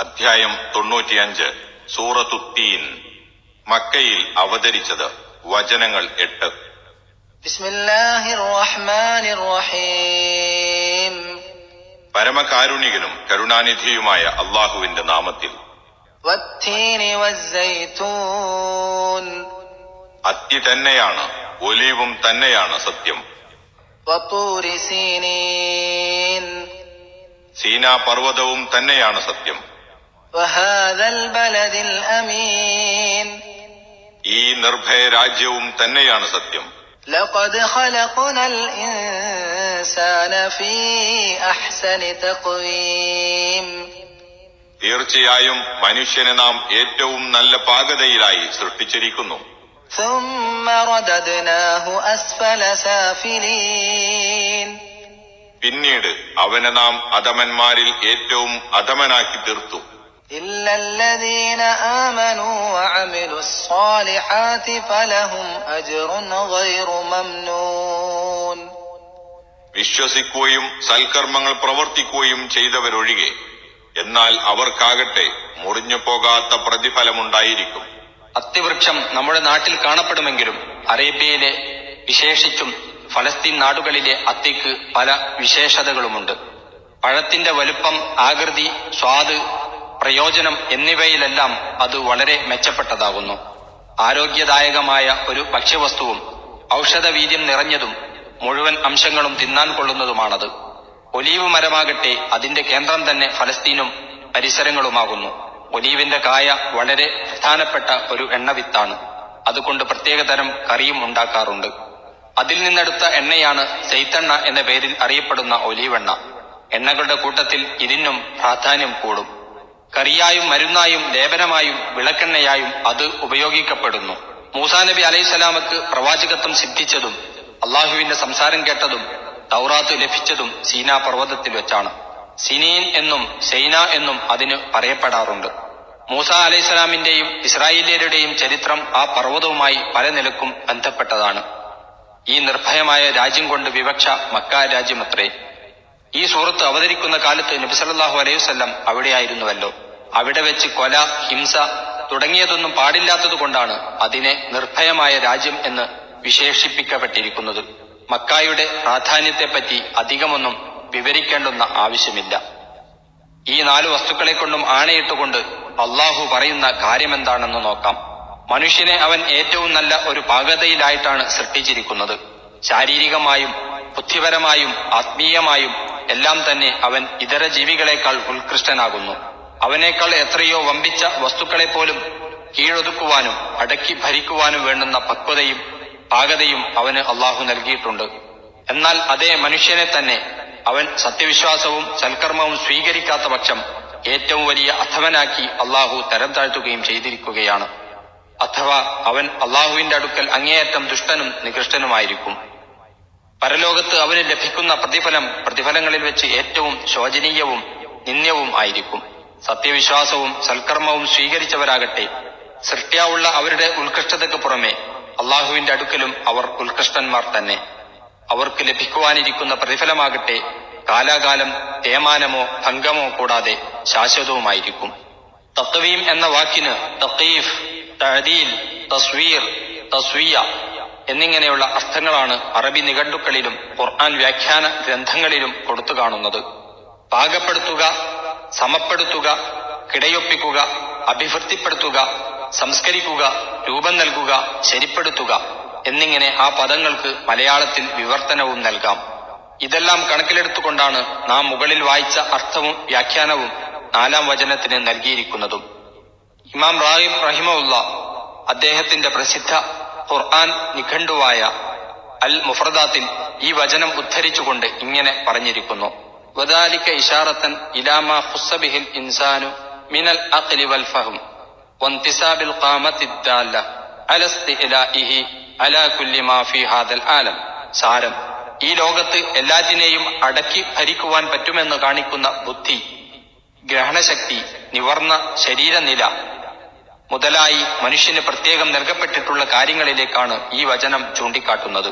അധ്യായം തൊണ്ണൂറ്റിയഞ്ച് സൂറത്തുത്തീൻ മക്കയിൽ അവതരിച്ചത് വചനങ്ങൾ എട്ട്. പരമകാരുണികനും കരുണാനിധിയുമായ അള്ളാഹുവിന്റെ നാമത്തിൽ. അത്തി തന്നെയാണ് ഒലീവും തന്നെയാണ് സത്യം. സീനാ പർവതവും തന്നെയാണ് സത്യം. وهذا البلد الأمين ഈ നിർഭയ രാജ്യവും തന്നെയാണ് സത്യം لقد خلقنا الإنسان في أحسن تقويم തീർച്ചയായും മനുഷ്യനെ നാം ഏറ്റവും നല്ല പാകതയിലായി സൃഷ്ടിച്ചിരിക്കുന്നു ثم رددناه أسفل سافلين പിന്നീട് അവനെ നാം അധമന്മാരിൽ ഏറ്റവും അധമനാക്കി തീർത്തു إلا الذين آمنوا وعملوا الصالحات فلهم أجر غير ممنون വിശ്വസിക്കുകയും സൽക്കർമ്മങ്ങൾ പ്രവർത്തിക്കുകയും ചെയ്തവരൊഴികെ എന്നാൽ അവർക്കാകട്ടെ മുറിഞ്ഞു പോകാത്ത പ്രതിഫലമുണ്ടായിരിക്കും അത്തിവൃക്ഷം നമ്മുടെ നാട്ടിൽ കാണപ്പെടുമെങ്കിലും അറേബ്യയിലെ വിശേഷിച്ചും ഫലസ്തീൻ നാടുകളിലെ അത്തിക്ക് പല വിശേഷതകളുമുണ്ട് പഴത്തിന്റെ വലുപ്പം ആകൃതി സ്വാദ് പ്രയോജനം എന്നിവയിലെല്ലാം അത് വളരെ മെച്ചപ്പെട്ടതാകുന്നു. ആരോഗ്യദായകമായ ഒരു ഭക്ഷ്യവസ്തുവും ഔഷധവീര്യം നിറഞ്ഞതും മുഴുവൻ അംശങ്ങളും തിന്നാൻ കൊള്ളുന്നതുമാണത്. ഒലീവ് മരമാകട്ടെ അതിന്റെ കേന്ദ്രം തന്നെ ഫലസ്തീനും പരിസരങ്ങളുമാകുന്നു. ഒലീവിന്റെ കായ വളരെ പ്രധാനപ്പെട്ട ഒരു എണ്ണവിത്താണ്. അതുകൊണ്ട് പ്രത്യേകതരം കറിയും ഉണ്ടാക്കാറുണ്ട്. അതിൽ നിന്നെടുത്ത എണ്ണയാണ് സെയ്ത്തെണ്ണ എന്ന പേരിൽ അറിയപ്പെടുന്ന ഒലീവെണ്ണ. എണ്ണകളുടെ കൂട്ടത്തിൽ ഇതിനും പ്രാധാന്യം കൂടും. കറിയായും മരുന്നായും ലേപനമായും വിളക്കെണ്ണയായും അത് ഉപയോഗിക്കപ്പെടുന്നു. മൂസാ നബി അലൈഹിസ്സലാമക്ക് പ്രവാചകത്വം സിദ്ധിച്ചതും അള്ളാഹുവിന്റെ സംസാരം കേട്ടതും തൗറാത്ത് ലഭിച്ചതും സീന പർവതത്തിൽ വെച്ചാണ്. സിനീൻ എന്നും സൈന എന്നും അതിന് പറയപ്പെടാറുണ്ട്. മൂസ അലൈഹിസ്സലാമിന്റെയും ഇസ്രായേലിയരുടെയും ചരിത്രം ആ പർവതവുമായി പല നിലക്കും ബന്ധപ്പെട്ടതാണ്. ഈ നിർഭയമായ രാജ്യം കൊണ്ട് വിവക്ഷ മക്ക രാജ്യമത്രേ. ഈ സൂറത്ത് അവതരിക്കുന്ന കാലത്ത് നബിസല്ലാഹു അലൈഹി വസല്ലം അവിടെയായിരുന്നുവല്ലോ. അവിടെ വെച്ച് കൊല ഹിംസ തുടങ്ങിയതൊന്നും പാടില്ലാത്തത് കൊണ്ടാണ് അതിനെ നിർഭയമായ രാജ്യം എന്ന് വിശേഷിപ്പിക്കപ്പെട്ടിരിക്കുന്നത്. മക്കായുടെ പ്രാധാന്യത്തെപ്പറ്റി അധികമൊന്നും വിവരിക്കേണ്ടുന്ന ആവശ്യമില്ല. ഈ നാല് വസ്തുക്കളെ കൊണ്ടും ആണയിട്ടുകൊണ്ട് അള്ളാഹു പറയുന്ന കാര്യമെന്താണെന്ന് നോക്കാം. മനുഷ്യനെ അവൻ ഏറ്റവും നല്ല ഒരു പാകതയിലായിട്ടാണ് സൃഷ്ടിച്ചിരിക്കുന്നത്. ശാരീരികമായും ബുദ്ധിപരമായും ആത്മീയമായും എല്ലാം തന്നെ അവൻ ഇതര ജീവികളെക്കാൾ ഉത്കൃഷ്ടനാകുന്നു. അവനേക്കാൾ എത്രയോ വമ്പിച്ച വസ്തുക്കളെ പോലും കീഴൊതുക്കുവാനും അടക്കി ഭരിക്കുവാനും വേണ്ടുന്ന പക്വതയും പാകതയും അവന് അള്ളാഹു നൽകിയിട്ടുണ്ട്. എന്നാൽ അതേ മനുഷ്യനെ തന്നെ അവൻ സത്യവിശ്വാസവും സൽക്കർമ്മവും സ്വീകരിക്കാത്ത പക്ഷം ഏറ്റവും വലിയ അധവനാക്കി അള്ളാഹു തരം താഴ്ത്തുകയും ചെയ്തിരിക്കുകയാണ്. അഥവാ അവൻ അള്ളാഹുവിന്റെ അടുക്കൽ അങ്ങേയറ്റം ദുഷ്ടനും നികൃഷ്ടനുമായിരിക്കും. പരലോകത്ത് അവന് ലഭിക്കുന്ന പ്രതിഫലം പ്രതിഫലങ്ങളിൽ വെച്ച് ഏറ്റവും ശോചനീയവും നിന്ദ്യവും ആയിരിക്കും. സത്യവിശ്വാസവും സൽക്കർമ്മവും സ്വീകരിച്ചവരാകട്ടെ. സൃഷ്ടിയാവുള്ള അവരുടെ ഉത്കൃഷ്ടതയ്ക്ക് പുറമെ അള്ളാഹുവിന്റെ അടുക്കലും അവർ ഉത്കൃഷ്ടന്മാർ തന്നെ. അവർക്ക് ലഭിക്കുവാനിരിക്കുന്ന പ്രതിഫലമാകട്ടെ കാലാകാലം തേമാനമോ ഭംഗമോ കൂടാതെ ശാശ്വതവുമായിരിക്കും. തത്വീം എന്ന വാക്കിന് തക്കീഫ് തഴദീൽ തസ്വീർ തസ്വിയ എന്നിങ്ങനെയുള്ള അർത്ഥങ്ങളാണ് അറബി നിഘണ്ടുക്കളിലും ഖുർആൻ വ്യാഖ്യാന ഗ്രന്ഥങ്ങളിലും കൊടുത്തു കാണുന്നത്. പാകപ്പെടുത്തുക സമപ്പെടുത്തുക കിടയൊപ്പിക്കുക അഭിവൃദ്ധിപ്പെടുത്തുക സംസ്കരിക്കുക രൂപം നൽകുക ശരിപ്പെടുത്തുക എന്നിങ്ങനെ ആ പദങ്ങൾക്ക് മലയാളത്തിൽ വിവർത്തനവും നൽകാം. ഇതെല്ലാം കണക്കിലെടുത്തുകൊണ്ടാണ് നാം മുകളിൽ വായിച്ച അർത്ഥവും വ്യാഖ്യാനവും നാലാം വചനത്തിന് നൽകിയിരിക്കുന്നതും. ഇമാം റാഹിബ് റഹിമുള്ള അദ്ദേഹത്തിന്റെ പ്രസിദ്ധ ഖുർആൻ നിഖണ്ഡുവായ അൽ മുഫ്രദാത്തിൽ ഈ വചനം ഉദ്ധരിച്ചുകൊണ്ട് ഇങ്ങനെ പറഞ്ഞിരിക്കുന്നു. വദാലിക ഇഷാറത്തൻ ഇലാമ ഹുസ്സബിഹിൽ ഇൻസാനു മിനൽ അഖ്ലി വൽ ഫഹം വന്തിസാബിൽ ഖാമത്തി ദാല്ല ഇഹി അലാ കുല്ലി മാ ഫീ ഹാദൽ ആലം. സാരം ഈ ലോകത്ത് എല്ലാറ്റിനെയും അടക്കി ഭരിക്കുവാൻ പറ്റുമെന്ന് കാണിക്കുന്ന ബുദ്ധി ഗ്രഹണശക്തി നിവർന്ന ശരീരനില മുതലായി മനുഷ്യന് പ്രത്യേകം നൽകപ്പെട്ടിട്ടുള്ള കാര്യങ്ങളിലേക്കാണ് ഈ വചനം ചൂണ്ടിക്കാട്ടുന്നത്.